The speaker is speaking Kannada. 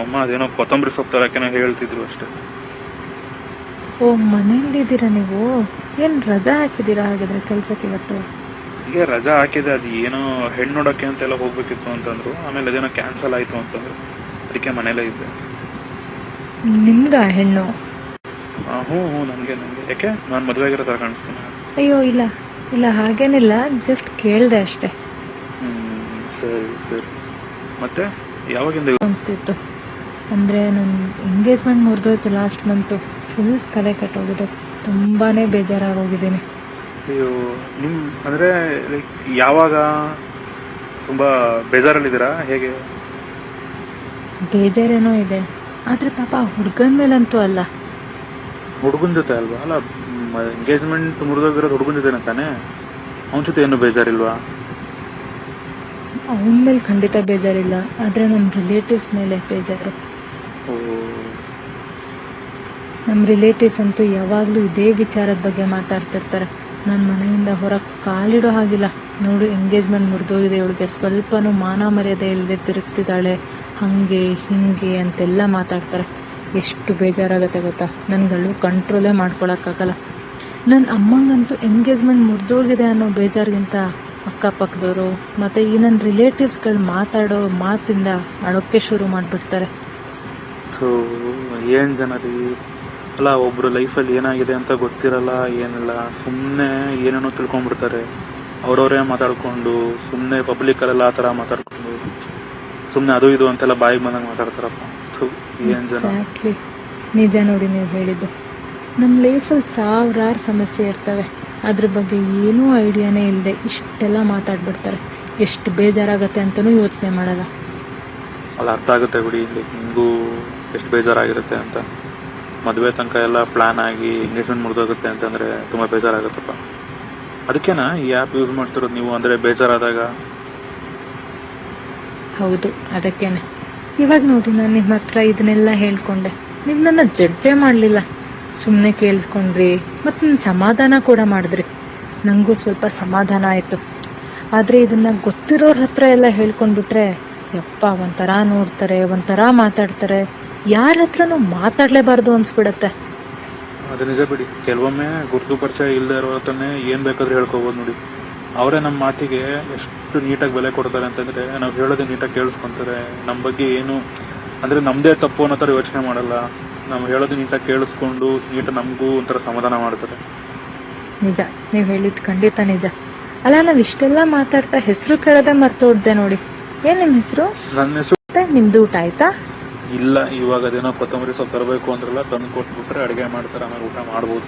ಅಮ್ಮ ಅದೇನೋ ಕೊತ್ತಂಬರಿ ಸೊಪ್ಪು ತರಕೇನೋ ಹೇಳ್ತಿದ್ರು ಅಷ್ಟೇ. ಓ ಮನೇಲಿದ್ದೀರಾ ನೀವು? ಏನ್ ರಜಾ ಹಾಕಿದ್ದೀರಾ ಹಾಗಿದ್ರೆ ಕೆಲ್ಸಕ್ಕೆ ಇವತ್ತು? ಹೀಗೆ ರಜಾ ಹಾಕಿದೆ ಅದು ಏನೋ ಹೆಣ್ಣು ನೋಡೋಕ್ಕೆ ಅಂತೆಲ್ಲ ಹೋಗ್ಬೇಕಿತ್ತು ಅಂತಂದ್ರು. ಆಮೇಲೆ ಅದೇನೋ ಕ್ಯಾನ್ಸಲ್ ಆಯ್ತು ಅಂತಂದ್ರು. ಅದಕ್ಕೆ ಮನೇಲೇ ಇದ್ದೆ. ನಿಮ್ಗ ಹೆಣ್ಣು? ಆ, ಹ್ಞೂ ಹ್ಞೂ ನನಗೆ ನನಗೆ. ಯಾಕೆ? ನಾನು ಮದುವೆ ಆಗಿರೋ ಥರ ಕಾಣಿಸ್ತೀನಿ ಅಯ್ಯೋ ಇಲ್ಲ ಇಲ್ಲ ಹಾಗೇನಿಲ್ಲ. ಜಸ್ಟ್ ಕೇಳ್ದೆ ಅಷ್ಟೇ. ಹ್ಞೂ ಸರಿ ಸರಿ. ಮತ್ತೆ? ಯಾವಾಗಿಂದ ಅನಿಸ್ತಿತ್ತು. ಅಂದರೆ ನನ್ನ ಎಂಗೇಜ್ಮೆಂಟ್ ಮುರಿದೋಯ್ತು ಲಾಸ್ಟ್ ಮಂತು ಫುಲ್ ತಲೆ ಕಟ್ಟೋಗಿದೆ. ತುಂಬಾನೇ ಬೇಜಾರಾಗೋಗಿದ್ದೀನಿ. ಅಯ್ಯೋ ನಿಮ್ಮ ಅಂದರೆ ಲೈಕ್ ಯಾವಾಗ ತುಂಬ ಬೇಜಾರಲ್ಲಿದ್ದೀರಾ? ಹೇಗೆ? ಬೇಜಾರೇನೋ ಇದೆ. ಆದರೆ ಪಾಪ ಹುಡ್ಗನ್ ಮೇಲಂತೂ ಅಲ್ಲ. ಹುಡುಗನ ಜೊತೆ ಅಲ್ವಾ? ಅಲ್ಲ ಎಂಗೇಜ್ಮೆಂಟ್ ಮುರಿದೋಗಿರೋದು ಹುಡುಗನ ಜೊತೆನ ತಾನೇ? ಅವನ ಜೊತೆ ಏನು ಬೇಜಾರಿಲ್ವಾ? ಅವನ ಮೇಲೆ ಖಂಡಿತ ಬೇಜಾರಿಲ್ಲ. ಆದ್ರೆ ನಮ್ಮ ರಿಲೇಟಿವ್ಸ್ ಮೇಲೆ ಬೇಜಾರು. ನಮ್ಮ ರಿಲೇಟಿವ್ಸ್ ಅಂತೂ ಯಾವಾಗಲೂ ಇದೇ ವಿಚಾರದ ಬಗ್ಗೆ ಮಾತಾಡ್ತಿರ್ತಾರೆ. ನನ್ನ ಮನೆಯಿಂದ ಹೊರಗೆ ಕಾಲಿಡೋ ಹಾಗಿಲ್ಲ. ನೋಡು ಎಂಗೇಜ್ಮೆಂಟ್ ಮುರಿದೋಗಿದೆ. ಇವಳಿಗೆ ಸ್ವಲ್ಪನೂ ಮಾನ ಮರ್ಯಾದೆ ಇಲ್ಲದೆ ತಿರುಗ್ತಿದ್ದಾಳೆ. ಹಾಗೆ, ಹಿಂಗೆ ಅಂತೆಲ್ಲ ಮಾತಾಡ್ತಾರೆ. ಎಷ್ಟು ಬೇಜಾರಾಗತ್ತೆ ಗೊತ್ತಾ? ನನ್ಗಳು ಕಂಟ್ರೋಲೇ ಮಾಡ್ಕೊಳಕ್ಕಾಗಲ್ಲ. ನನ್ನ ಅಮ್ಮಂಗಂತೂ ಎಂಗೇಜ್ಮೆಂಟ್ ಮುರಿದೋಗಿದೆ ಅನ್ನೋ ಬೇಜಾರಿಗಿಂತ ಅಕ್ಕಪಕ್ಕದವರು ಮತ್ತು ಈ ನನ್ನ ರಿಲೇಟಿವ್ಸ್ಗಳು ಮಾತಾಡೋ ಮಾತಿಂದ ಅಳೋಕ್ಕೆ ಶುರು ಮಾಡಿಬಿಡ್ತಾರೆ. ಸೊ ಏನು ಜನ ರೀ ಅಲ್ಲ ಒಬ್ರು ಲೈಫಲ್ಲಿ ಏನಾಗಿದೆ ಅಂತ ಗೊತ್ತಿರಲ್ಲ ಏನಿಲ್ಲ. ಸುಮ್ಮನೆ ಏನೇನೋ ತಿಳ್ಕೊಂಡ್ಬಿಡ್ತಾರೆ. ಅವರವರೇ ಮಾತಾಡ್ಕೊಂಡು ಸುಮ್ಮನೆ ಪಬ್ಲಿಕಲ್ಲೆಲ್ಲ ಆ ಥರ ಮಾತಾಡ್ಕೊಂಡು ಸುಮ್ಮನೆ ಅದು ಇದು ಅಂತೆಲ್ಲ ಬಾಯಿಗೆ ಬಂದಂಗೆ ಮಾತಾಡ್ತಾರಪ್ಪ. ಏನು ಜನ? ನಿಜ ನೋಡಿ ನೀವು ಹೇಳಿದ್ದು. ನಮ್ಮ ಲೈಫಲ್ಲಿ ಸಾವಿರಾರು ಸಮಸ್ಯೆ ಇರ್ತವೆ. ಅದ್ರ ಬಗ್ಗೆ ಏನೂ ಐಡಿಯಾನೇ ಇಲ್ಲದೆ ಇಷ್ಟೆಲ್ಲ ಮಾತಾಡ್ಬಿಡ್ತಾರೆ. ಎಷ್ಟು ಬೇಜಾರಾಗತ್ತೆ ಅಂತಲೂ ಯೋಚನೆ ಮಾಡಲ್ಲ. ಅಲ್ಲ ಅರ್ಥ ಆಗುತ್ತೆ ಬಿಡಿ ಇಲ್ಲಿ ನಿಮಗೂ ಎಷ್ಟು ಬೇಜಾರಾಗಿರುತ್ತೆ ಅಂತ. ಮದುವೆ ತನಕ ಎಲ್ಲ ಪ್ಲಾನ್ ಆಗಿ ಎಂಗೇಜ್ಮೆಂಟ್ ಮುರಿದೋಗುತ್ತೆ ಅಂತಂದರೆ ತುಂಬ ಬೇಜಾರಾಗುತ್ತಪ್ಪ. ಅದಕ್ಕೇನಾ ಈ ಆ್ಯಪ್ ಯೂಸ್ ಮಾಡ್ತಿರೋದು ನೀವು ಅಂದರೆ ಬೇಜಾರಾದಾಗ? ಹೌದು ಅದಕ್ಕೇನೆ. ಇವಾಗ ನೋಡಿ ನಾನು ನಿಮ್ಮ ಹತ್ರ ಇದನ್ನೆಲ್ಲ ಹೇಳ್ಕೊಂಡೆ. ನೀವು ನನ್ನ ಜಡ್ಜೆ ಮಾಡಲಿಲ್ಲ. ಸುಮ್ಮನೆ ಕೇಳಿಸ್ಕೊಂಡ್ರಿ ಮತ್ತು ಸಮಾಧಾನ ಕೂಡ ಮಾಡಿದ್ರಿ. ನನಗೂ ಸ್ವಲ್ಪ ಸಮಾಧಾನ ಆಯಿತು. ಆದರೆ ಇದನ್ನ ಗೊತ್ತಿರೋರ ಹತ್ರ ಎಲ್ಲ ಹೇಳ್ಕೊಂಡ್ಬಿಟ್ರೆ, ಯಪ್ಪ, ಒಂಥರ ನೋಡ್ತಾರೆ, ಒಂಥರ ಮಾತಾಡ್ತಾರೆ. ಯಾರ ಹತ್ರನೂ ಮಾತಾಡಲೇಬಾರ್ದು ಅನ್ಸ್ಬಿಡತ್ತೆ. ಅದು ನಿಜ ಬಿಡಿ. ಕೆಲವೊಮ್ಮೆ ಗುರುತು ಪರಿಚಯ ಇಲ್ಲದೆ ಇರೋ ಹತ್ರನೇ ಏನು ಬೇಕಾದ್ರೂ ಹೇಳ್ಕೊಬೋದು ನೋಡಿ. ಅವರೇ ನಮ್ಮ ಮಾತಿಗೆ ಎಷ್ಟು ನೀಟಾಗಿ ಬೆಲೆ ಕೊಡ್ತಾರೆ ಅಂತಂದರೆ, ನಾವು ಹೇಳೋದೇ ನೀಟಾಗಿ ಕೇಳಿಸ್ಕೊಂತಾರೆ. ನಮ್ಮ ಬಗ್ಗೆ ಏನು, ಅಂದರೆ ನಮ್ಮದೇ ತಪ್ಪು ಅನ್ನೋ ಥರ ಯೋಚನೆ ಮಾಡಲ್ಲ. ನಾವು ಹೇಳೋದು ನೀಟಾಗಿ ಕೇಳಿಸ್ಕೊಂಡು ನೀಟ ನಮಗೂ ಒಂಥರ ಸಮಾಧಾನ ಮಾಡ್ತಾರೆ ನಿಜ ನೀವು ಹೇಳಿದ್ ಖಂಡಿತ ನಿಜ. ಅಲ್ಲ ನಾವು ಇಷ್ಟೆಲ್ಲ ಮಾತಾಡ್ತಾ ಹೆಸರು ಕೇಳದೆ ಮರ್ತೋಡ್ದೆ ನೋಡಿ. ಏನ್ ನಿಮ್ ಹೆಸರು? ನನ್ನ ಹೆಸರು ಮತ್ತೆ ನಿಮ್ದು ಊಟ ಆಯ್ತಾ? ಇಲ್ಲ ಇವಾಗ ಅದೇನೋ ಕೊತ್ತಂಬರಿ ಸೊಪ್ಪು ತರಬೇಕು ಅಂದ್ರಲ್ಲ ತಂದು ಕೊಟ್ಬಿಟ್ರೆ ಅಡಿಗೆ ಮಾಡ್ತಾರೆ ಆಮೇಲೆ ಊಟ ಮಾಡ್ಬೋದು.